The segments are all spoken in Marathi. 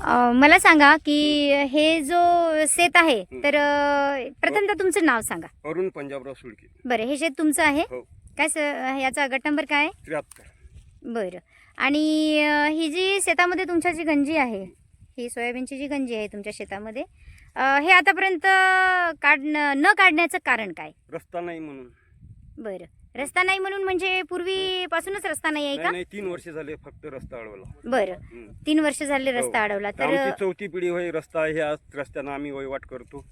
मला सांगा की हे जो शेत आहे तर प्रथमतः तुमचं नाव सांगा. अरुण पंजाबराव सुडके बरं हे शेत तुमचं आहे? हो. काय स याचा गट नंबर काय? आहे त्र्याहत्तर. बरं. आणि अ, ही जी शेतामध्ये तुमच्या जी गंजी आहे ही सोयाबीनची जी गंजी आहे तुमच्या शेतामध्ये अ, हे आतापर्यंत काढणं न काढण्याचं कारण काय? रस्ता नाही म्हणून. बरं. रस्ता नाही म्हणून म्हणजे पूर्वीपासूनच रस्ता नाही आहे का? नाही तीन वर्ष झाले फक्त रस्ता अडवला. बरं. तीन वर्ष झाले रस्ता हो. अडवला. तर आमची चौथी पिढी होय रस्ता आहे ह्या रस्त्यानं आम्ही वहिवाट करतो.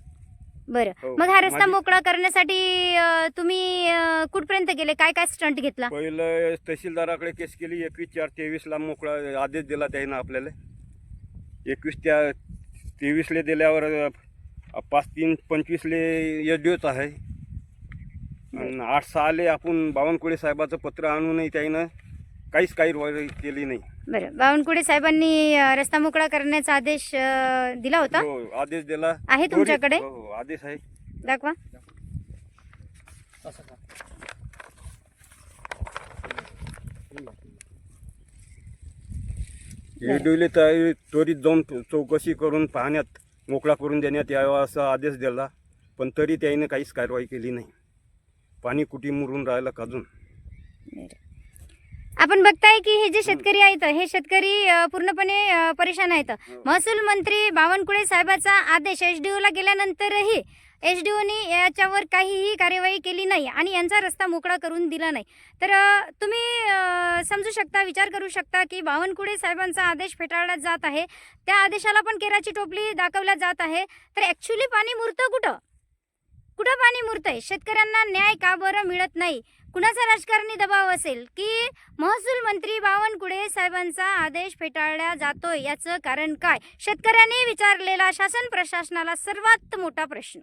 बरं. हो. मग हा रस्ता माझी- मोकळा करण्यासाठी अ, तुम्ही अ, कुठपर्यंत गेले? काय काय स्टंट घेतला? पहिलं तहसीलदाराकडे केस केली एकवीस चार तेवीसला मोकळा आदेश दिला त्यानं आपल्याला. एकवीस त्या तेवीसले दिल्यावर अ, पाच तीन पंचवीसले एस डी ओच आहे. आठ सहाले आपण बावनकुळे साहेबाचं पत्र आणूनही त्यानं काहीच काही केली नाही. बरं. बावनकुळे साहेबांनी रस्ता मोकळा करण्याचा आदेश अ, दिला होता? हो आदेश दिला. आहे तुमच्याकडे? हो हो, आदेश आहे. दाखवा. त्वरित जाऊन चौकशी करून पाहण्यात मोकळा करून देण्यात यावा असा आदेश दिला पण तरी त्याने काहीच कारवाई केली नाही. पाणी कुठे मुरून राहिलं अजून? आपण बघताय की हे जे शेतकरी आहेत हे शेतकरी अ, पूर्णपणे अ, परेशान आहेत. महसूल मंत्री बावनकुळे साहेबाचा आदेश एच डी ओला गेल्यानंतरही एच डी ओनी याच्यावर काहीही कार्यवाही केली नाही आणि यांचा रस्ता मोकळा करून दिला नाही. तर अ, तुम्ही अ, समजू शकता विचार करू शकता की बावनकुळे साहेबांचा आदेश फेटाळला जात आहे. त्या आदेशाला पण केराची टोपली दाखवल्या जात आहे. तर ॲक्च्युली पाणी मुरतं कुठं? पाणी पाणी आहे शेतकऱ्यांना न्याय का बरं मिळत नाही? कुणाचा राजकारणी दबाव असेल? की महसूल मंत्री बावनकुळे साहेबांचा आदेश फेटाळला जातोय याचं कारण काय? शेतकऱ्यांनी विचारलेला शासन प्रशासनाला सर्वात मोठा प्रश्न.